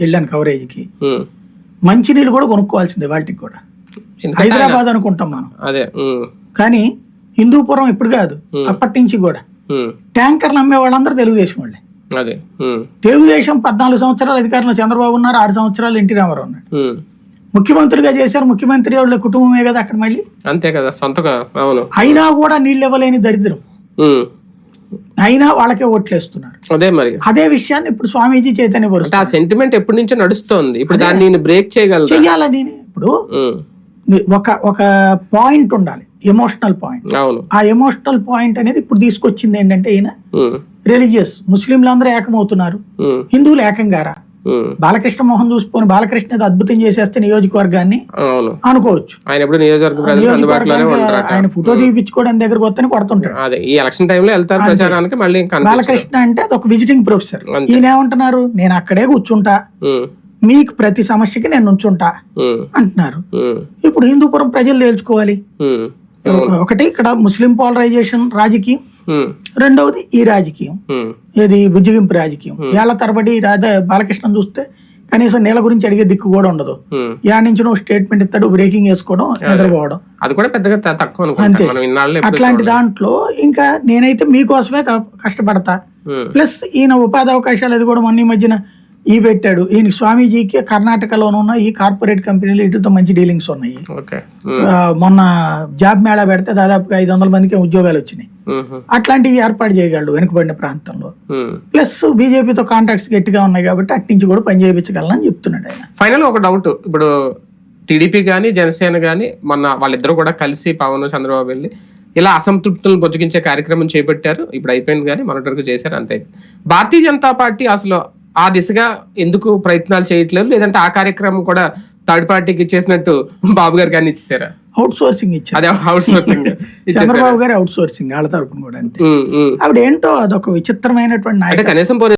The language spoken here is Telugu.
వెళ్ళాను కవరేజ్కి. మంచినీళ్ళు కూడా కొనుక్కోవాల్సిందే వాటికి కూడా. హైదరాబాద్ అనుకుంటాం మనం. అదే కానీ హిందూపురం ఇప్పుడు కాదు అప్పటి నుంచి కూడా. ట్యాంకర్లు అమ్మే వాళ్ళందరూ తెలుగుదేశం వాళ్ళే. అదే తెలుగుదేశం పద్నాలుగు సంవత్సరాలు అధికారంలో చంద్రబాబు ఉన్నారు ఆరు సంవత్సరాలు ఎన్టీ రామారావు ఉన్నారు. ముఖ్యమంత్రిగా చేశారు ముఖ్యమంత్రి వాళ్ళ కుటుంబమే కదా అక్కడ మళ్ళీ. అంతే కదా సొంతగా అవును. అయినా కూడా నీళ్ళు ఇవ్వలేని దరిద్రం. అయినా వాళ్ళకే ఓట్లేస్తున్నారు. అదే మరి. అదే విషయాన్ని ఇప్పుడు స్వామీజీ చైతన్య ఆ సెంటిమెంట్ ఎప్పటి నుంచో నడుస్తోంది. ఇప్పుడు దాన్ని నేను బ్రేక్ చేయగలరా? చెయ్యాలని ఇప్పుడు ఒక ఒక పాయింట్ ఉండాలి. ఎమోషనల్ పాయింట్ అవును. ఆ ఎమోషనల్ పాయింట్ అనేది ఇప్పుడు తీసుకొచ్చింది ఏంటంటే ఈయన రిలీజియస్ ముస్లింలు అందరూ ఏకమవుతున్నారు. హిందువులు ఏకంగారా? బాలకృష్ణ మోహన్ చూసుకొని బాలకృష్ణ అద్భుతం చేసేస్తే నియోజకవర్గాన్ని అనుకోవచ్చు. ఆయన ఎప్పుడు నియోజకవర్గ ఆయన ఫోటో తీపించుకోవడానికి దగ్గరకు వస్తేనే కొడుతుంటాడు. అదే ఈ ఎలక్షన్ టైంలో వెళ్తారు ప్రచారానికి మళ్ళీ. బాలకృష్ణ అంటే అది ఒక విజిటింగ్ ప్రొఫెసర్. ఈయన ఏమంటున్నారు? నేను అక్కడే కూర్చుంటా. మీకు ప్రతి సమస్యకి నేను నుంచుంటా. ఉమ్, అంటున్నారు. ఇప్పుడు హిందూపురం ప్రజలు తేల్చుకోవాలి. ఒకటి ఇక్కడ ముస్లిం పోలరైజేషన్ రాజకీయం. రెండవది ఈ రాజకీయం. ఇది బుజ్జిగింపు రాజకీయం. ఏళ్ళ తరబడి రాధా బాలకృష్ణ చూస్తే కనీసం నీళ్ళ గురించి అడిగే దిక్కు కూడా ఉండదు. యా నుంచి నువ్వు స్టేట్మెంట్ ఇస్తాడు బ్రేకింగ్ వేసుకోవడం నిద్రపోవడం. అది కూడా పెద్దగా తక్కువ ఎప్పుడు అట్లాంటి దాంట్లో ఇంకా నేనైతే మీకోసమే కష్టపడతా. ప్లస్ ఈయన ఉపాధి అవకాశాలు అది కూడా మొన్న ఈ మధ్యన ఈ పెట్టాడు. ఈయన స్వామీజీకి కర్ణాటకలోనున్న ఈ కార్పొరేట్ కంపెనీలు ఇటుతో మంచి డీలింగ్స్ ఉన్నాయి. మొన్న జాబ్ మేళా పెడితే దాదాపుగా ఐదు వందల మందికి ఉద్యోగాలు వచ్చినాయి. అట్లాంటివి ఏర్పాటు చేయగలడు వెనుకబడిన ప్రాంతంలో. ప్లస్ బీజేపీతో కాంటాక్ట్స్ గట్టిగా ఉన్నాయి కాబట్టి అటు నుంచి కూడా పని చేయించగలనని చెప్తున్నాడు ఆయన. ఫైనల్ ఒక డౌట్ ఇప్పుడు టీడీపీ కానీ జనసేన కానీ మొన్న వాళ్ళిద్దరూ కూడా కలిసి పవన్ చంద్రబాబు వెళ్ళి ఇలా అసంతృప్తులను బొజ్జగించే కార్యక్రమం చేపట్టారు. ఇప్పుడు అయిపోయింది కానీ మొన్నటి వరకు చేశారు అంతే. భారతీయ జనతా పార్టీ అసలు ఆ దిశగా ఎందుకు ప్రయత్నాలు చేయట్లేదు? లేదంటే ఆ కార్యక్రమం కూడా థర్డ్ పార్టీకి ఇచ్చేసినట్టు బాబు గారికి అన్ని ఇచ్చేసారా? అవుట్ సోర్సింగ్ ఇచ్చారు. అదే హౌస్ సోర్సింగ్ చంద్రబాబు గారు అవుట్ సోర్సింగ్ వాళ్ళ తరపున కూడా అంతే. ఆవిడ ఏంటో అదొక విచిత్రమైనటువంటి కనీసం